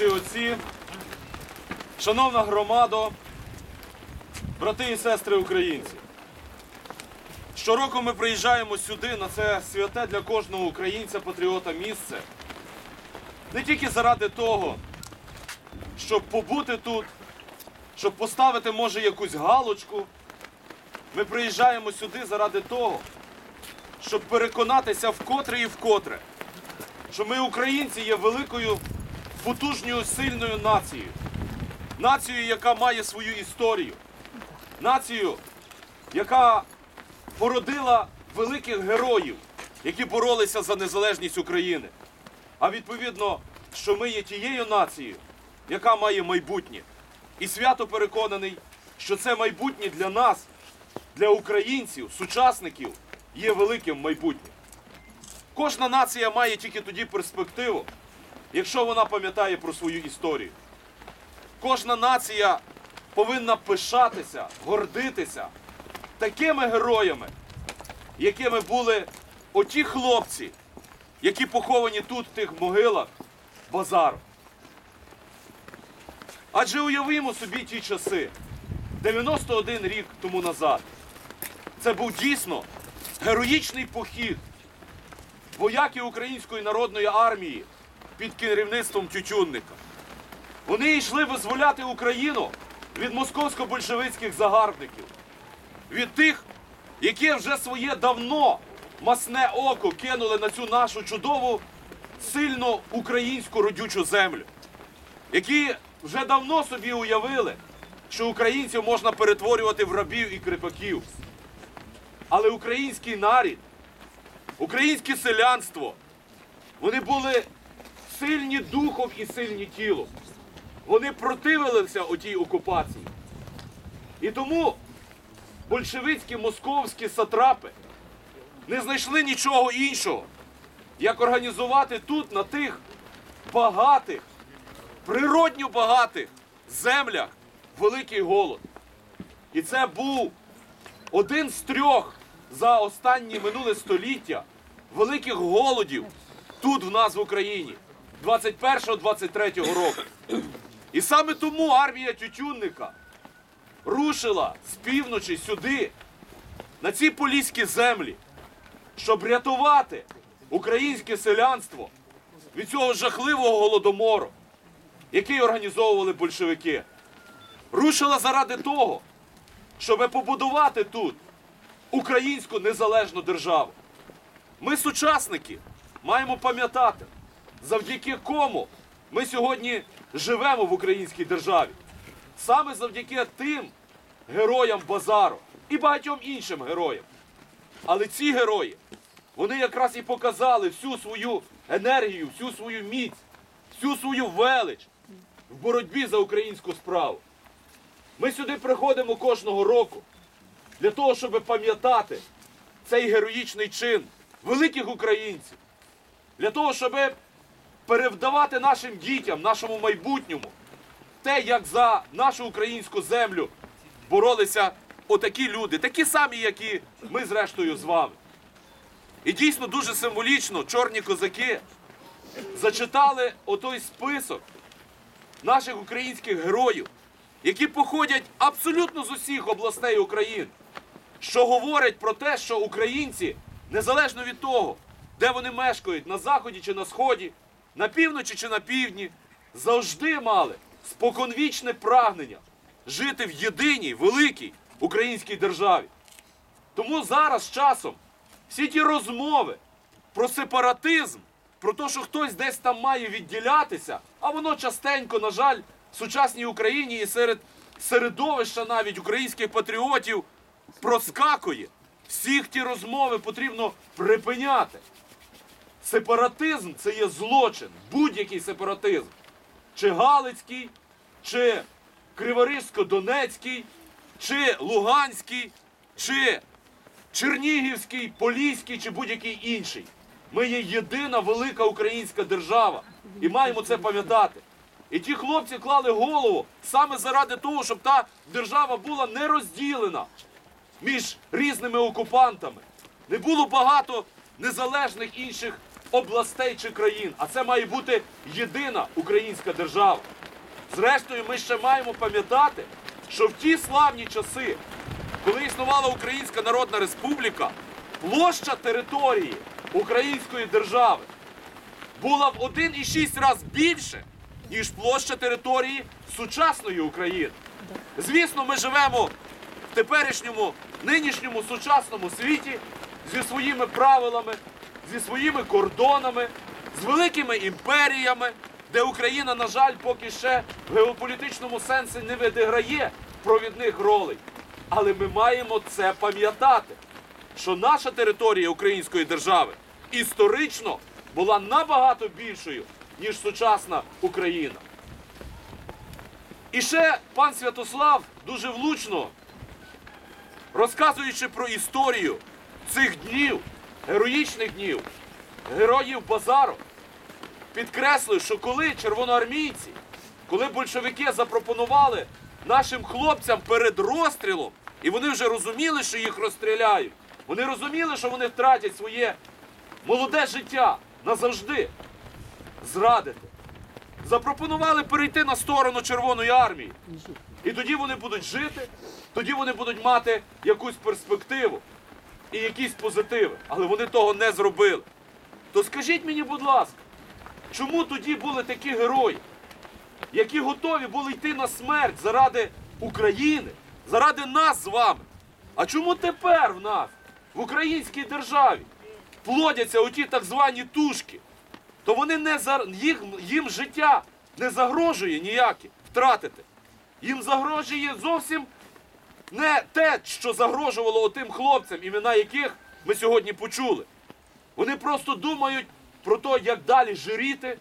чи отці, шановна громадо, брати і сестри українці. Щороку ми приїжджаємо сюди на це святе для кожного українця, патріота місце. Не тільки заради того, щоб побути тут, щоб поставити, може, якусь галочку. Ми приїжджаємо сюди заради того, щоб переконатися вкотре і вкотре, що ми, українці, є великою, потужною, сильною нацією. Нацією, яка має свою історію. Нацією, яка породила великих героїв, які боролися за незалежність України. А відповідно, що ми є тією нацією, яка має майбутнє. І свято переконаний, що це майбутнє для нас, для українців, сучасників, є великим майбутнім. Кожна нація має тільки тоді перспективу, якщо вона пам'ятає про свою історію. Кожна нація повинна пишатися, гордитися такими героями, якими були оті хлопці, які поховані тут, в тих могилах, базару. Адже уявімо собі ті часи, 91 рік тому назад. Це був дійсно героїчний похід вояків Української народної армії під керівництвом Тютюнника. Вони йшли визволяти Україну від московсько-большевицьких загарбників, від тих, які вже своє давно масне око кинули на цю нашу чудову, сильно українську родючу землю, які вже давно собі уявили, що українців можна перетворювати в рабів і кріпаків. Але український нарід, українське селянство, вони були сильні духом і сильні тілом. Вони противилися отій окупації. І тому большевицькі московські сатрапи не знайшли нічого іншого, як організувати тут, на тих багатих, природньо багатих землях великий голод. І це був один з трьох за останні минуле століття великих голодів тут в нас в Україні 21-23 року. І саме тому армія Тютюнника рушила з півночі сюди, на ці поліські землі, щоб рятувати українське селянство від цього жахливого голодомору, який організовували большевики. Рушила заради того, щоб побудувати тут українську незалежну державу. Ми, сучасники, маємо пам'ятати, завдяки кому ми сьогодні живемо в українській державі. Саме завдяки тим героям базару і багатьом іншим героям. Але ці герої, вони якраз і показали всю свою енергію, всю свою міць, всю свою велич в боротьбі за українську справу. Ми сюди приходимо кожного року для того, щоб пам'ятати цей героїчний чин великих українців, для того, щоб перевдавати нашим дітям, нашому майбутньому, те, як за нашу українську землю боролися отакі люди, такі самі, як і ми, зрештою, з вами. І дійсно дуже символічно чорні козаки зачитали отой список наших українських героїв, які походять абсолютно з усіх областей України, що говорить про те, що українці, незалежно від того, де вони мешкають, на заході чи на сході, на півночі чи на півдні, завжди мали споконвічне прагнення жити в єдиній великій українській державі. Тому зараз часом всі ті розмови про сепаратизм, про те, що хтось десь там має відділятися, а воно частенько, на жаль, в сучасній Україні і серед середовища навіть українських патріотів проскакує. Всіх ті розмови потрібно припиняти. Сепаратизм це є злочин, будь-який сепаратизм. Чи Галицький, чи Криворізько-Донецький, чи Луганський, чи Чернігівський, Поліський чи будь-який інший. Ми є єдина велика українська держава і маємо це пам'ятати. І ті хлопці клали голову саме заради того, щоб та держава була не розділена між різними окупантами. Не було багато незалежних інших областей чи країн, а це має бути єдина українська держава. Зрештою, ми ще маємо пам'ятати, що в ті славні часи, коли існувала Українська Народна Республіка, площа території Української держави була в 1,6 разів більше, ніж площа території сучасної України. Звісно, ми живемо в теперішньому, нинішньому сучасному світі зі своїми правилами, зі своїми кордонами, з великими імперіями, де Україна, на жаль, поки ще в геополітичному сенсі не відіграє провідних ролей. Але ми маємо це пам'ятати, що наша територія української держави історично була набагато більшою, ніж сучасна Україна. І ще пан Святослав дуже влучно, розказуючи про історію цих днів, героїчних днів, героїв базару, підкреслив, що коли червоноармійці, коли большевики запропонували нашим хлопцям перед розстрілом, і вони вже розуміли, що їх розстріляють, вони розуміли, що вони втратять своє молоде життя назавжди, зрадити. Запропонували перейти на сторону Червоної армії. І тоді вони будуть жити, тоді вони будуть мати якусь перспективу і якісь позитиви. Але вони того не зробили. То скажіть мені, будь ласка, чому тоді були такі герої, які готові були йти на смерть заради України, заради нас з вами? А чому тепер в нас, в українській державі, плодяться оті так звані тушки? то вони не за їх, їм життя не загрожує ніяке втратити. Їм загрожує зовсім не те, що загрожувало отим хлопцям, імена яких ми сьогодні почули. Вони просто думають про те, як далі жиріти,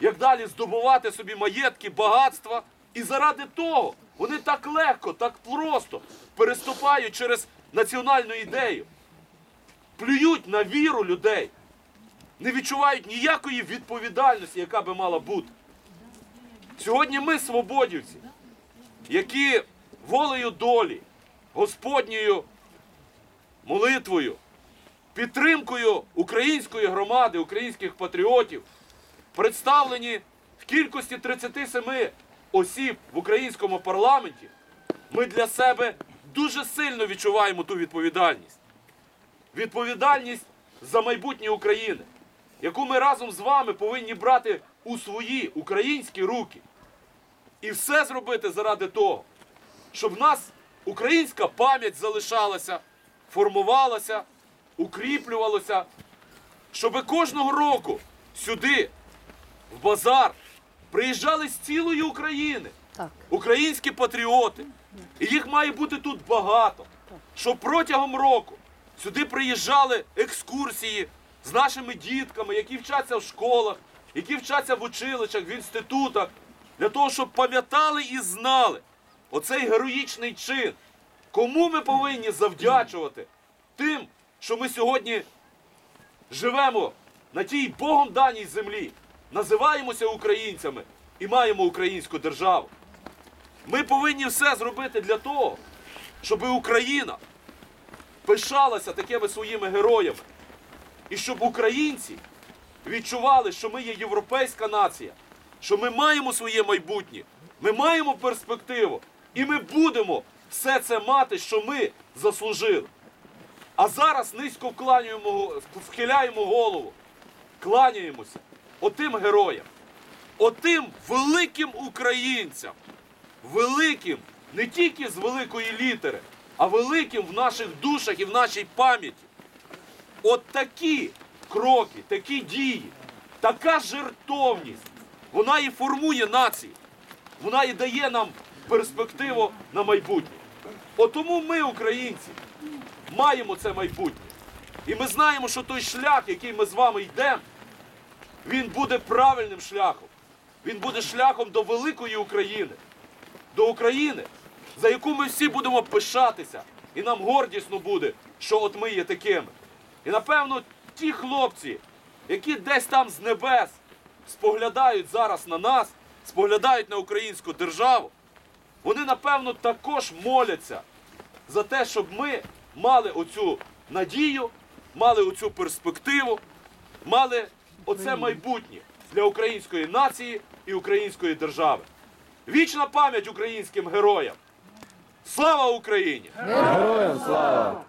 як далі здобувати собі маєтки, багатства. І заради того вони так легко, так просто переступають через національну ідею, плюють на віру людей не відчувають ніякої відповідальності, яка би мала бути. Сьогодні ми, свободівці, які волею долі, Господньою молитвою, підтримкою української громади, українських патріотів, представлені в кількості 37 осіб в українському парламенті, ми для себе дуже сильно відчуваємо ту відповідальність. Відповідальність за майбутнє України яку ми разом з вами повинні брати у свої українські руки. І все зробити заради того, щоб в нас українська пам'ять залишалася, формувалася, укріплювалася, щоб кожного року сюди, в базар, приїжджали з цілої України Так. українські патріоти. І їх має бути тут багато. Щоб протягом року сюди приїжджали екскурсії з нашими дітками, які вчаться в школах, які вчаться в училищах, в інститутах, для того, щоб пам'ятали і знали оцей героїчний чин. Кому ми повинні завдячувати тим, що ми сьогодні живемо на тій Богом даній землі, називаємося українцями і маємо українську державу. Ми повинні все зробити для того, щоб Україна пишалася такими своїми героями. І щоб українці відчували, що ми є європейська нація, що ми маємо своє майбутнє, ми маємо перспективу, і ми будемо все це мати, що ми заслужили. А зараз низько вкланюємо, вхиляємо голову, кланяємося отим героям, отим великим українцям, великим не тільки з великої літери, а великим в наших душах і в нашій пам'яті. От такі кроки, такі дії, така жертовність, вона і формує нації, вона і дає нам перспективу на майбутнє. От тому ми, українці, маємо це майбутнє. І ми знаємо, що той шлях, який ми з вами йдемо, він буде правильним шляхом. Він буде шляхом до великої України, до України, за яку ми всі будемо пишатися. І нам гордісно буде, що от ми є такими. І напевно ті хлопці, які десь там з небес споглядають зараз на нас, споглядають на українську державу, вони напевно також моляться за те, щоб ми мали оцю надію, мали оцю перспективу, мали оце майбутнє для української нації і української держави. Вічна пам'ять українським героям! Слава Україні! Героям слава!